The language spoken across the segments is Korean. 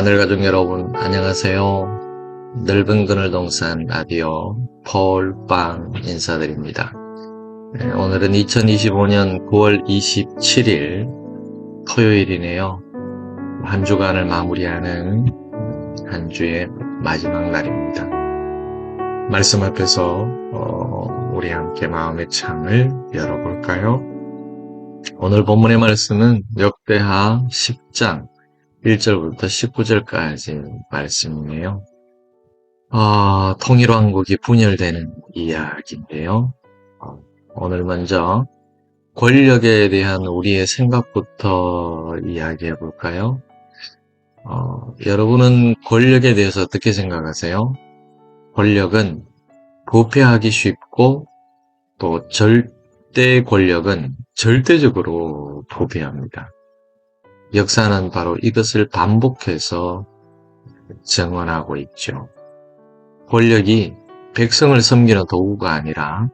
하늘가족 여러분, 안녕하세요. 넓은 그늘 동산 라디오 폴빵 인사드립니다. 네, 오늘은 2025년 9월 27일 토요일이네요. 한 주간을 마무리하는 한 주의 마지막 날입니다. 말씀 앞에서 어, 우리 함께 마음의 창을 열어볼까요? 오늘 본문의 말씀은 역대하 10장 1절부터 19절까지 말씀이네요. 아, 통일왕국이 분열되는 이야기인데요. 어, 오늘 먼저 권력에 대한 우리의 생각부터 이야기해 볼까요? 어, 여러분은 권력에 대해서 어떻게 생각하세요? 권력은 부패하기 쉽고 또 절대 권력은 절대적으로 부패합니다. 역사는 바로 이것을 반복해서 증언하고 있죠. 권력이 백성을 섬기는 도구가 아니라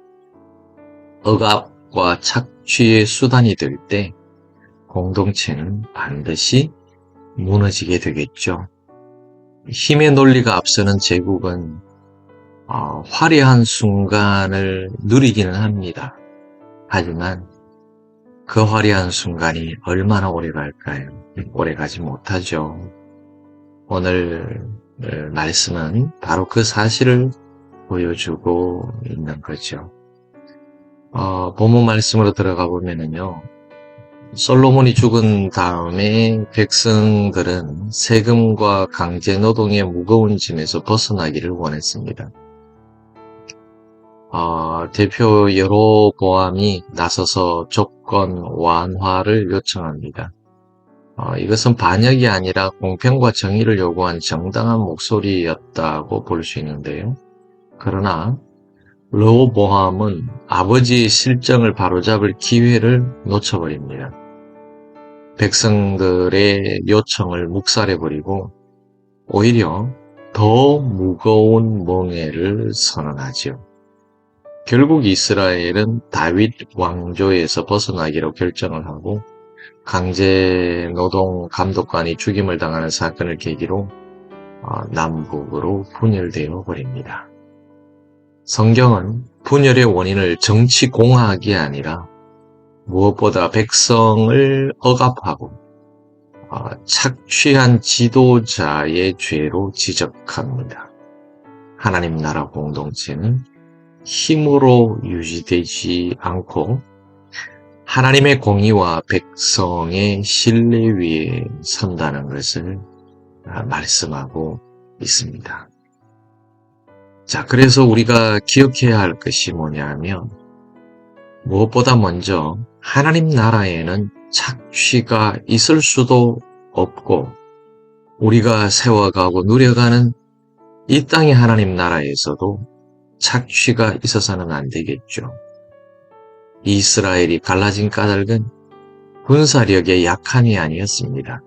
억압과 착취의 수단이 될 때 공동체는 반드시 무너지게 되겠죠. 힘의 논리가 앞서는 제국은 어, 화려한 순간을 누리기는 합니다. 하지만 그 화려한 순간이 얼마나 오래 갈까요? 오래 가지 못하죠. 오늘 말씀은 바로 그 사실을 보여주고 있는 거죠. 어, 본문 말씀으로 들어가 보면은요, 솔로몬이 죽은 다음에 백성들은 세금과 강제 노동의 무거운 짐에서 벗어나기를 원했습니다. 어, 대표 여로보암이 나서서 조건 완화를 요청합니다. 어, 이것은 반역이 아니라 공평과 정의를 요구한 정당한 목소리였다고 볼 수 있는데요. 그러나 로보암은 아버지의 실정을 바로잡을 기회를 놓쳐버립니다. 백성들의 요청을 묵살해버리고 오히려 더 무거운 멍해를 선언하지요. 결국 이스라엘은 다윗 왕조에서 벗어나기로 결정을 하고 강제 노동 감독관이 죽임을 당하는 사건을 계기로 어, 남북으로 분열되어 버립니다. 성경은 분열의 원인을 정치 공학이 아니라 무엇보다 백성을 억압하고 어, 착취한 지도자의 죄로 지적합니다. 하나님 나라 공동체는 힘으로 유지되지 않고 하나님의 공의와 백성의 신뢰 위에 선다는 것을 말씀하고 있습니다. 자, 그래서 우리가 기억해야 할 것이 뭐냐면 무엇보다 먼저 하나님 나라에는 착취가 있을 수도 없고 우리가 세워가고 누려가는 이 땅의 하나님 나라에서도 착취가 있어서는 안 되겠죠. 이스라엘이 갈라진 까닭은 군사력의 약함이 아니었습니다.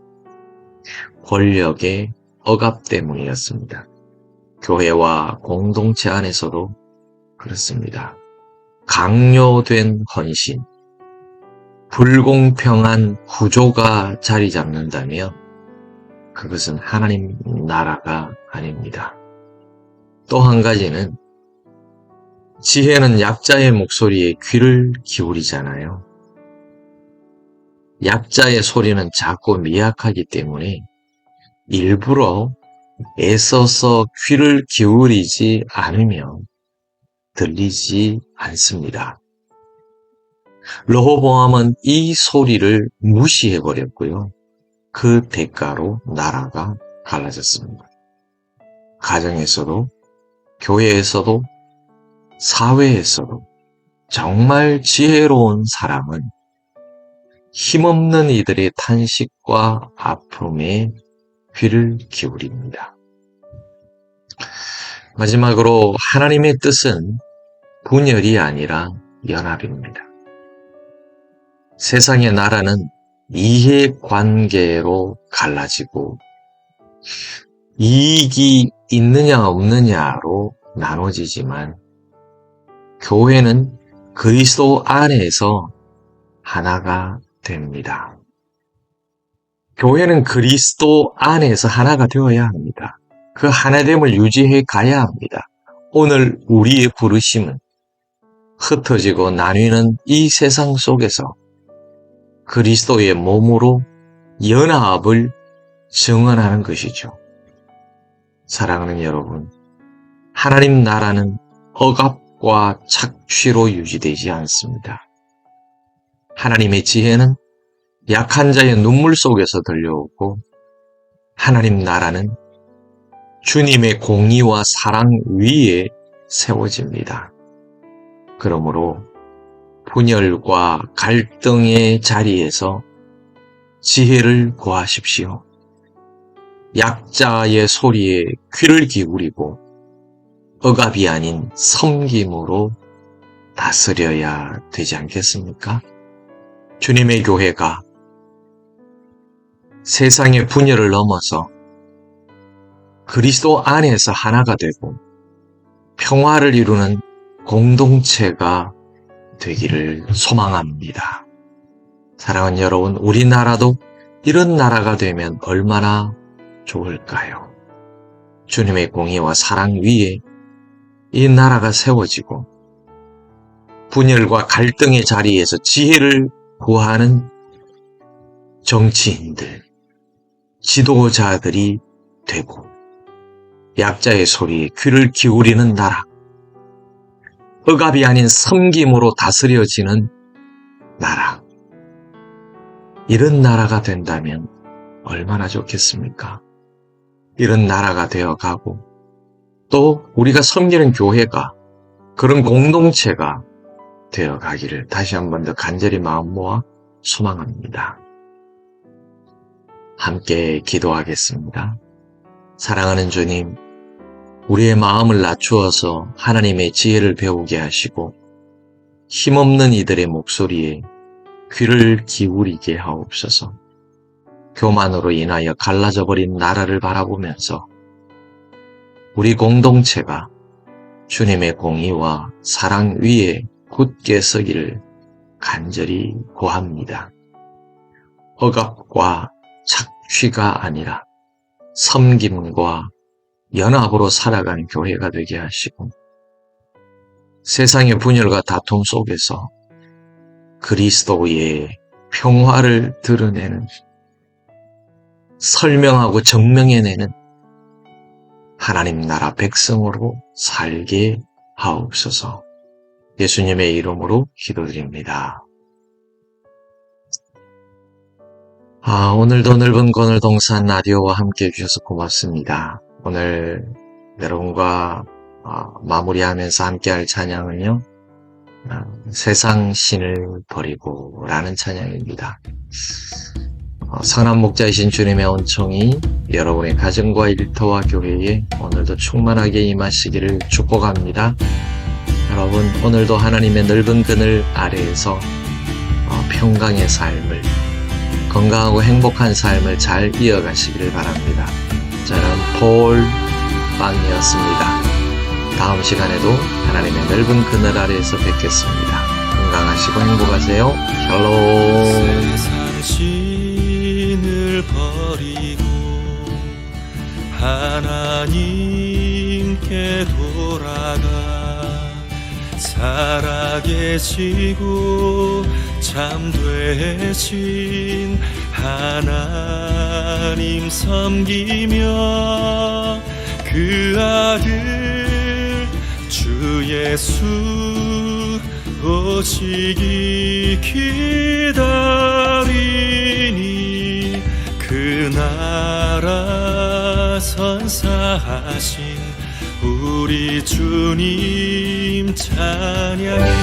권력의 억압 때문이었습니다. 교회와 공동체 안에서도 그렇습니다. 강요된 헌신, 불공평한 구조가 자리 잡는다면 그것은 하나님 나라가 아닙니다. 또 한 가지는 지혜는 약자의 목소리에 귀를 기울이잖아요. 약자의 소리는 작고 미약하기 때문에 일부러 애써서 귀를 기울이지 않으면 들리지 않습니다. 로호보암은 이 소리를 무시해버렸고요. 그 대가로 나라가 갈라졌습니다. 가정에서도 교회에서도 사회에서도 정말 지혜로운 사람은 힘없는 이들의 탄식과 아픔에 귀를 기울입니다. 마지막으로 하나님의 뜻은 분열이 아니라 연합입니다. 세상의 나라는 이해관계로 갈라지고 이익이 있느냐 없느냐로 나눠지지만 교회는 그리스도 안에서 하나가 됩니다. 교회는 그리스도 안에서 하나가 되어야 합니다. 그 하나됨을 유지해 가야 합니다. 오늘 우리의 부르심은 흩어지고 나뉘는 이 세상 속에서 그리스도의 몸으로 연합을 증언하는 것이죠. 사랑하는 여러분, 하나님 나라는 억압 과 착취로 유지되지 않습니다. 하나님의 지혜는 약한 자의 눈물 속에서 들려오고 하나님 나라는 주님의 공의와 사랑 위에 세워집니다. 그러므로 분열과 갈등의 자리에서 지혜를 구하십시오. 약자의 소리에 귀를 기울이고 억압이 아닌 섬김으로 다스려야 되지 않겠습니까? 주님의 교회가 세상의 분열을 넘어서 그리스도 안에서 하나가 되고 평화를 이루는 공동체가 되기를 소망합니다. 사랑하는 여러분, 우리나라도 이런 나라가 되면 얼마나 좋을까요? 주님의 공의와 사랑 위에 이 나라가 세워지고 분열과 갈등의 자리에서 지혜를 구하는 정치인들, 지도자들이 되고 약자의 소리에 귀를 기울이는 나라, 억압이 아닌 섬김으로 다스려지는 나라. 이런 나라가 된다면 얼마나 좋겠습니까? 이런 나라가 되어 가고 또 우리가 섬기는 교회가 그런 공동체가 되어 가기를 다시 한 번 더 간절히 마음 모아 소망합니다. 함께 기도하겠습니다. 사랑하는 주님, 우리의 마음을 낮추어서 하나님의 지혜를 배우게 하시고 힘없는 이들의 목소리에 귀를 기울이게 하옵소서. 교만으로 인하여 갈라져 버린 나라를 바라보면서 우리 공동체가 주님의 공의와 사랑 위에 굳게 서기를 간절히 구합니다. 억압과 착취가 아니라 섬김과 연합으로 살아가는 교회가 되게 하시고 세상의 분열과 다툼 속에서 그리스도의 평화를 드러내는 설명하고 증명해내는 하나님 나라 백성으로 살게 하옵소서. 예수님의 이름으로 기도드립니다. 아, 오늘도 넓은 건을 동산 라디오와 함께 해주셔서 고맙습니다. 오늘 여러분과 아, 마무리하면서 함께 할 찬양은요, 아, 세상 신을 버리고 라는 찬양입니다. 어, 선한 목자이신 주님의 온총이 여러분의 가정과 일터와 교회에 오늘도 충만하게 임하시기를 축복합니다. 여러분, 오늘도 하나님의 넓은 그늘 아래에서 어, 평강의 삶을, 건강하고 행복한 삶을 잘 이어가시기를 바랍니다. 저는 폴 빵이었습니다. 다음 시간에도 하나님의 넓은 그늘 아래에서 뵙겠습니다. 건강하시고 행복하세요. 샬롬. 버리고 하나님께 돌아가 살아계시고 참되신 하나님 섬기며 그 아들 주 예수 오시기 기다 하신 우리 주님 찬양해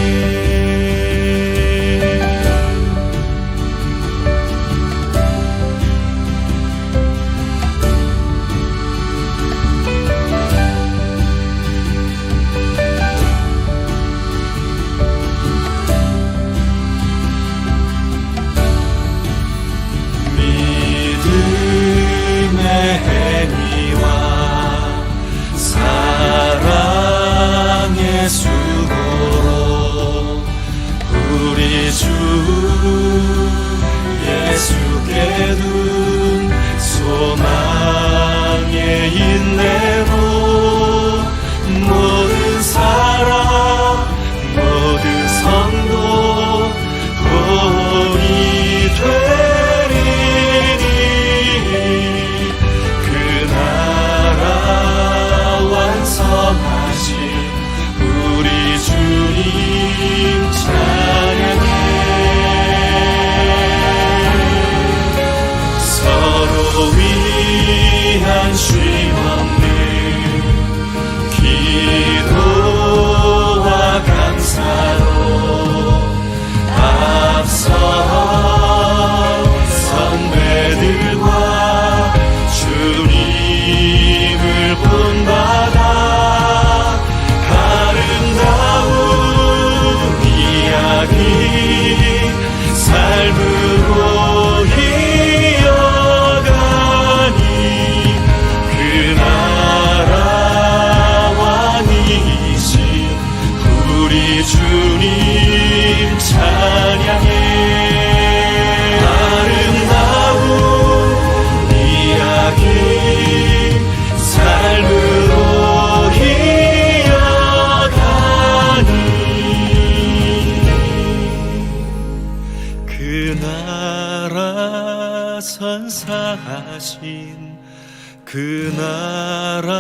주님 찬양해. 아름다운 이야기 삶으로 이어가니. 그 나라 선사하신 그 나라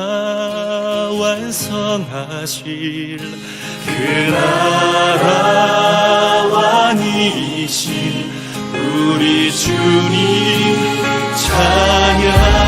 완성하실 그 나라 왕이신 우리 주님 찬양.